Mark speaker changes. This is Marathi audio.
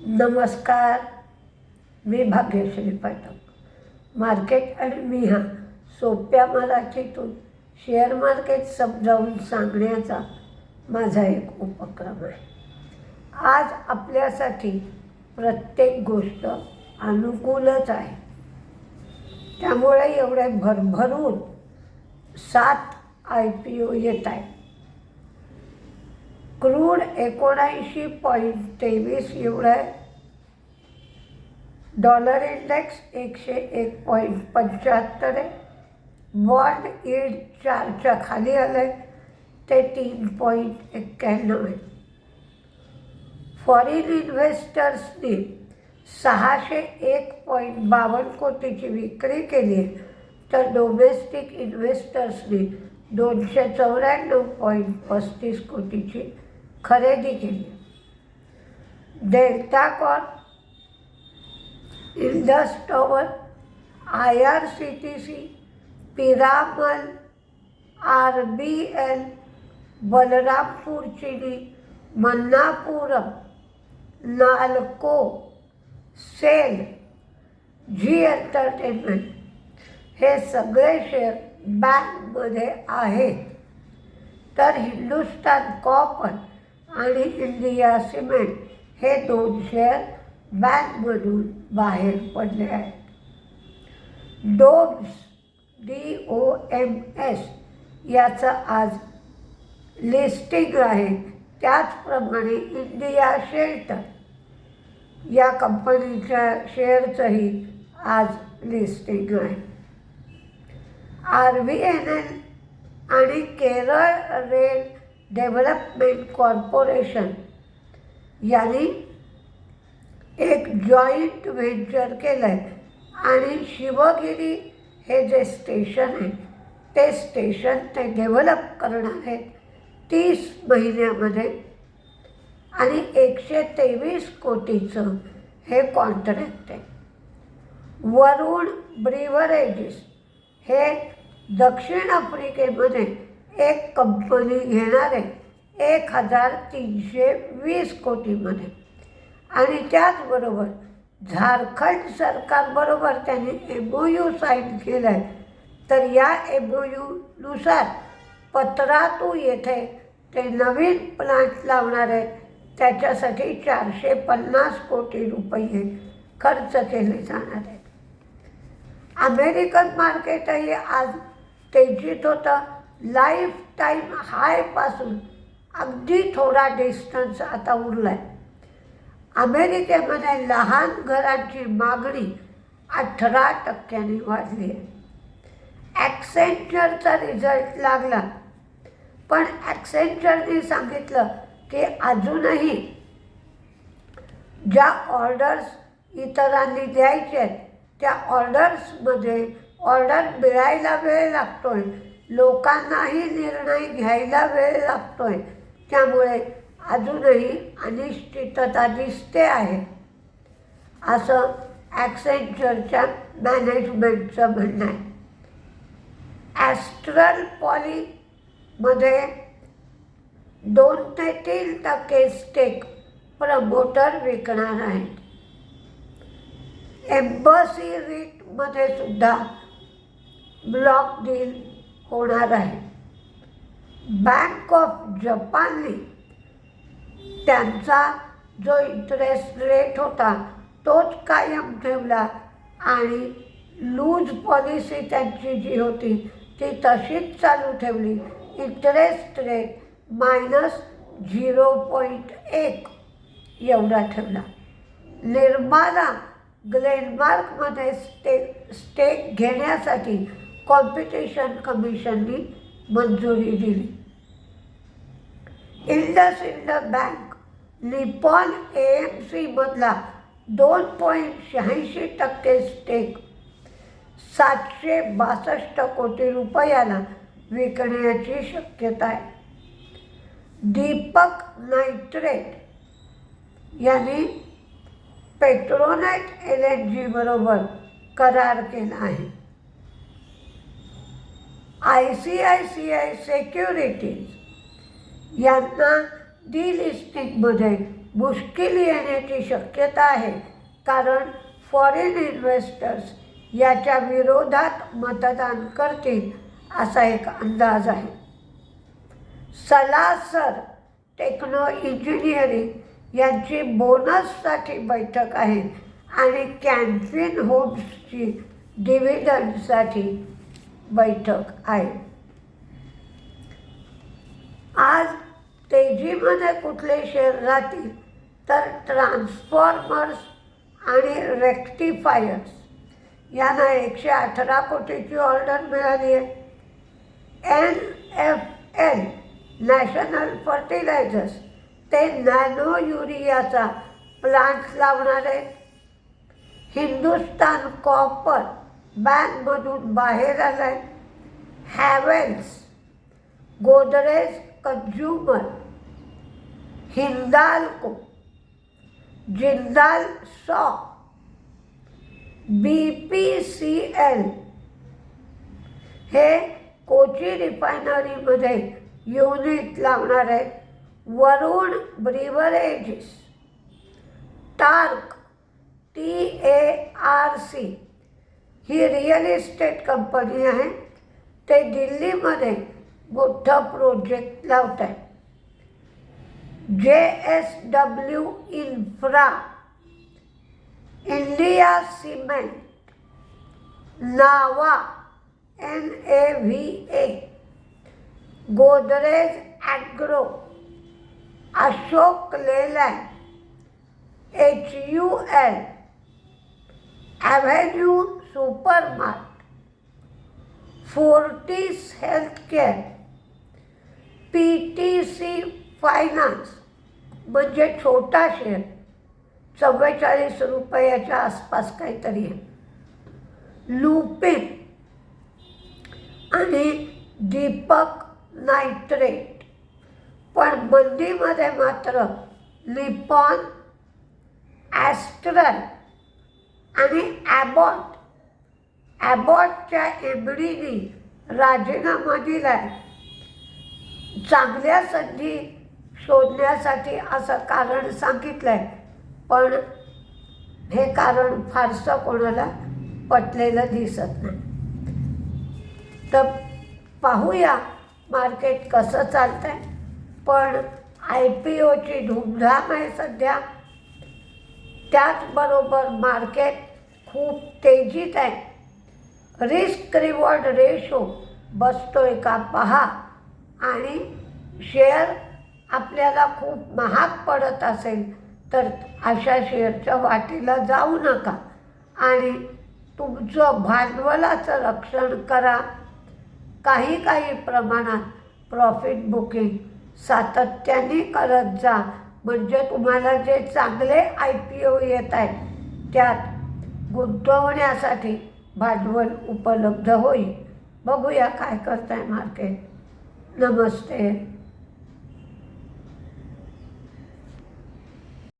Speaker 1: नमस्कार. मी भाग्यश्री पाठक. मार्केट आणि मी हा सोप्या मराठीतून शेअर मार्केट समजावून सांगण्याचा माझा एक उपक्रम आहे. आज आपल्यासाठी प्रत्येक गोष्ट अनुकूलच आहे. त्यामुळे एवढे भरभरून सात आय पी ओ येत आहेत. क्रूड एकोणऐंशी पॉईंट तेवीस एवढं आहे. डॉलर इंडेक्स एकशे एक पॉईंट पंच्याहत्तर आहे. बॉन्ड इड चारच्या खाली आलं आहे. ते तीन पॉईंट एक्क्याण्णव आहे. फॉरेन इन्व्हेस्टर्सनी सहाशे एक पॉईंट बावन्न कोटीची विक्री केली आहे. तर डोमेस्टिक इन्व्हेस्टर्सनी दोनशे चौऱ्याण्णव पॉईंट पस्तीस कोटीची खरेदी केली. Delta Corp Indus Tower I R C T C Piramal R B L Balrampur Chini Manappuram Nalco SAIL Zee Entertainment. हे सगळे शेअर बँकमध्ये आहेत. तर हिंदुस्तान कॉपर आणि इंडिया सिमेंट हे दोन शेअर बँकमधून बाहेर पडले आहेत. Doms D O M S याचं आज लिस्टिंग आहे. त्याचप्रमाणे इंडिया शेल्टर या कंपनीच्या शेअरचंही आज लिस्टिंग आहे. आर व्ही एन एल आणि केरळ रेल डेव्हलपमेंट कॉर्पोरेशन यांनी एक जॉईंट व्हेंचर केलं आहे आणि शिवगिरी हे जे स्टेशन आहे ते स्टेशन ते डेव्हलप करणार आहेत तीस महिन्यामध्ये. आणि एकशे तेवीस कोटीचं हे कॉन्ट्रॅक्ट आहे. वरुण ब्रिवरेजेस हे दक्षिण आफ्रिकेमध्ये एक कंपनी घेणार आहे एक हजार तीनशे वीस कोटीमध्ये. आणि त्याचबरोबर झारखंड सरकारबरोबर त्यांनी एम ओ यू साईन केलं आहे तर या एम ओ यूनुसार पत्रातू येथे ते नवीन प्लांट लावणार आहेत. त्याच्यासाठी चारशे पन्नास कोटी रुपये खर्च केले जाणार आहेत. अमेरिकन मार्केटही आज तेजीत होतं. लाईफ टाईम हायपासून अगदी थोडा डिस्टन्स आता उरला आहे अमेरिकेमध्ये लहान घरांची मागणी अठरा टक्क्यांनी वाढली आहे. ॲक्सेंचरचा रिझल्ट लागला. पण ॲक्सेंचरने सांगितलं की अजूनही ज्या ऑर्डर्स इतरांनी द्यायचे आहेत त्या ऑर्डर्समध्ये ऑर्डर मिळायला वेळ लागतो आहे लोकांनाही निर्णय घ्यायला वेळ लागतो आहे त्यामुळे अजूनही अनिश्चितता दिसते आहे. असं ॲक्सेंचरच्या मॅनेजमेंटचं म्हणणं आहे. ॲस्ट्रल पॉलीमध्ये दोन ते तीन टक्के स्टेक प्रमोटर विकणार आहेत. एम्बसी रीटमध्ये सुद्धा ब्लॉक डील होणार आहे. बँक ऑफ जपानने त्यांचा जो इंटरेस्ट रेट होता तोच कायम ठेवला आणि लूज पॉलिसी त्यांची जी होती ती तशीच चालू ठेवली. Interest rate minus zero point एक एवढा ठेवला. निर्माला ग्लेनमार्कमध्ये स्टे स्टेक घेण्यासाठी कॉम्पिटिशन कमिशननी मंजुरी दिली. IndusInd Bank Nippon A M सीमधला दोन पॉईंट शहाऐंशी टक्के स्टेक सातशे बासष्ट कोटी रुपयाला विकण्याची शक्यता आहे. दीपक नायट्रेट यांनी पेट्रोनाईट एल एन जीबरोबर करार केला आहे. I C I C I Securities यांना डिलिस्टिंगमध्ये मुश्किल येण्याची शक्यता आहे. कारण फॉरेन इन्व्हेस्टर्स याच्या विरोधात मतदान करतील असा एक अंदाज आहे. सलासर टेक्नो इंजिनिअरिंग यांची बोनससाठी बैठक आहे आणि कॅन्फिन होम्सची डिव्हिडंडसाठी बैठक आहे. आज तेजीमध्ये कुठले शेअर राहतील? तर ट्रान्सफॉर्मर्स आणि रेक्टिफायर्स यांना एकशे अठरा कोटीची ऑर्डर मिळाली आहे. N F L national fertilizers ते नॅनो युरियाचा प्लांट लावणार आहेत. हिंदुस्तान कॉपर बँकमधून बाहेर आलं आहे Havells Godrej Consumer Hindalco Jindal Saw. B P C L हे कोची रिफायनरीमध्ये युनिट लावणार आहेत Varun Beverages. TARC T A R C he real estate company आहे ते दिल्लीमध्ये मोठं प्रोजेक्ट लावत आहे J S W Infra India Cement Nava N A V A Godrej Agro Ashok Leyland H U L Avenue Supermart Fortis Healthcare P T C Finance म्हणजे छोटा शेअर चव्वेचाळीस रुपयाच्या आसपास काहीतरी आहे. लुपिन आणि दीपक नायट्रेट पण मंदीमध्ये मात्र लिपॉन ॲस्ट्रल आणि ॲबॉट ॲबॉटच्या एमडीनी राजीनामा दिलाय. चांगल्या संधी शोधण्यासाठी असं कारण सांगितलं आहे पण हे कारण फारसं कोणाला पटलेलं दिसत नाही. तर पाहूया मार्केट कसं चालतं आहे पण आय पी ओची धूमधाम आहे सध्या. त्याचबरोबर मार्केट खूप तेजीत आहे. रिस्क रिवॉर्ड रेशो बसतोय का पहा. आणि शेअर आपल्याला खूप महाग पडत असेल तर अशा शेअरच्या वाटेला जाऊ नका. आणि तुमचं भांडवलाचं रक्षण करा. काही काही प्रमाणात प्रॉफिट बुकिंग सातत्याने करत जा. म्हणजे तुम्हाला जे चांगले आय पी ओ येत आहेत त्यात गुंतवण्यासाठी भांडवल उपलब्ध होईल. बघूया काय करताय मार्केट. नमस्ते.